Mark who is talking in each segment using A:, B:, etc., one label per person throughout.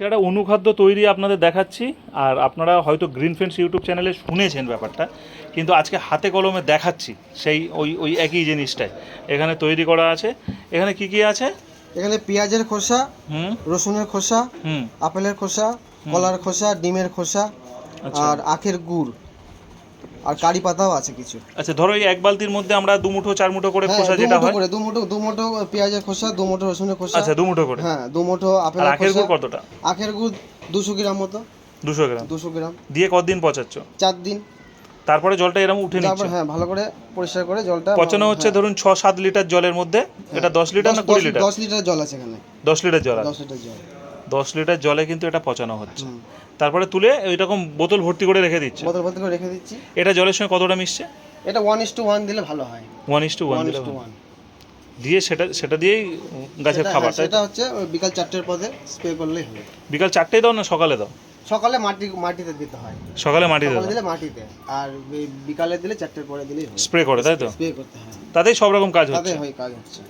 A: সেটা অনুখাদ্য তৈরি আপনাদের দেখাচ্ছি আর আপনারা হয়তো গ্রিন ফ্রেন্ডস ইউটিউব চ্যানেলে শুনেছেন ব্যাপারটা কিন্তু আজকে হাতে কলমে দেখাচ্ছি সেই ওই ওই একই জিনিসটাই। এখানে তৈরি করা আছে। এখানে কি কি আছে?
B: এখানে পেঁয়াজের খোসা
A: হুম।
B: রসুনের খোসা
A: হুম।
B: আপেলের খোসা কলার খোসা ডিমের খোসা
A: আচ্ছা।
B: আর আখের গুড়। আর কারি পাতাও আছে কিছু।
A: আচ্ছা ধরো এই এক বালতির মধ্যে আমরা দু মুঠো চার মুঠো করে
B: হ্যাঁ
A: খোসা যেটা হয়।
B: করে দু মুঠো দু মুঠো পেঁয়াজের খোসা দু মুঠো রসুনের খোসা।
A: আচ্ছা দু মুঠো করে।
B: হ্যাঁ দু মুঠো
A: আর আখের গুড় কতটা?
B: আখের গুড় দুশো গ্রাম মতো।
A: দুশো গ্রাম।
B: দুশো গ্রাম।
A: দিয়ে কতদিন পচাচ্ছ?
B: চার দিন।
A: তারপরে জলটা এরকম উঠে নিচ্ছে?
B: হ্যাঁ ভালো করে পরিষ্কার করে জলটা
A: পচানো হচ্ছে
B: হ্যাঁ,
A: ধরুন ছ সাত লিটার জলের মধ্যে। এটা দশ লিটার না কুড়ি লিটার?
B: দশ লিটার জল আছে এখানে।
A: দশ লিটার জল আছে।
B: দশ লিটার জল।
A: দশ লিটার জলে কিন্তু এটা পচানো হচ্ছে। তারপরে তুলে ওইরকম বোতল ভর্তি করে রেখে দিচ্ছে।
B: বোতল বোতল করে রেখে দিচ্ছি।
A: এটা জলের সঙ্গে কতটা মিশছে?
B: এটা ওয়ান ইস টু ওয়ান দিলে ভালো হয়।
A: One is to one
B: one
A: দিয়ে সেটা সেটা দিয়েই গাছের খাবার
B: সেটা হচ্ছে বিকাল চারটের পরে স্প্রে করলেই হবে।
A: বিকাল চারটেই দাও না সকালে দাও?
B: সকালে মাটি মাটিতে দিতে হয়।
A: সকালে মাটিতে
B: দিলে মাটিতে। আর বিকালে দিলে চারটের পরে দিলেই
A: স্প্রে করে তাই তো?
B: স্প্রে করতে হয়।
A: তাতেই সব রকম কাজ হচ্ছে।
B: হয় কাজ হচ্ছে।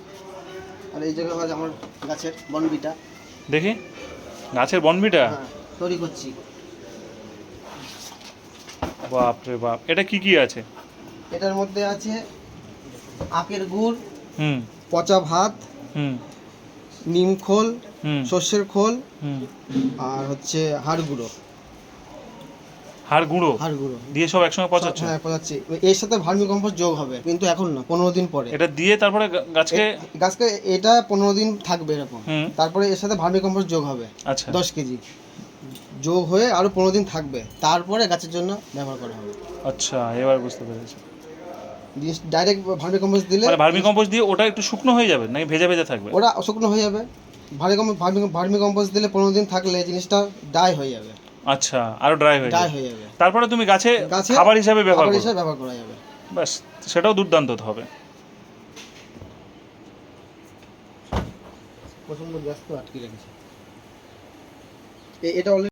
B: আর এই জায়গায় আমার গাছের বনবিটা।
A: দেখি। গাছের বনমিটা
B: হ্যাঁ তৈরি করছি।
A: বাপ রে বাপ এটা কি কি আছে?
B: এটার মধ্যে আছে আখের গুড়
A: হুম।
B: পচা ভাত
A: হুম।
B: নিম খোল
A: হুম।
B: সর্ষের খোল
A: হুম।
B: আর হচ্ছে হাড় গুঁড়ো।
A: হাড় গুঁড়ো?
B: হাড় গুঁড়ো।
A: দিয়ে সব একসঙ্গে পচাচ্ছ?
B: হ্যাঁ পচাচ্ছি। এর সাথে ভার্মি কম্পোস্ট যোগ হবে কিন্তু এখন না পনেরো দিন পরে।
A: এটা দিয়ে তারপরে গাছকে
B: গাছকে এটা পনেরো দিন থাকবে এরকম। তারপরে এর সাথে ভার্মি কম্পোস্ট যোগ হবে
A: আচ্ছা।
B: দশ কেজি। যোগ হয়ে আরও পনেরো দিন থাকবে তারপরে গাছের জন্য ব্যবহার করা হবে।
A: আচ্ছা এবার বুঝতে পেরেছি।
B: ডাইরেক্ট ভার্মি কম্পোস্ট দিলে
A: মানে ভার্মি কম্পোস্ট দিয়ে ওটা একটু শুকনো হয়ে যাবে নাকি ভেজা ভেজা থাকবে?
B: ওরা শুকনো হয়ে যাবে। ভার্মি কম্পোস্ট ভার্মি কম্পোস্ট দিলে পনেরো দিন থাকলে জিনিসটা ডাই হয়ে যাবে।
A: আচ্ছা আরও ড্রাই হয়ে যাবে।
B: হয়ে যাবে।
A: তারপরে তুমি গাছে খাবার হিসাবে ব্যবহার
B: খাবার
A: করো।
B: হিসেবে ব্যবহার করা যাবে।
A: ব্যাস সেটাও দুর্দান্ত হবে।
B: প্রচণ্ড ব্যস্ত আটকে রেখেছে। এটা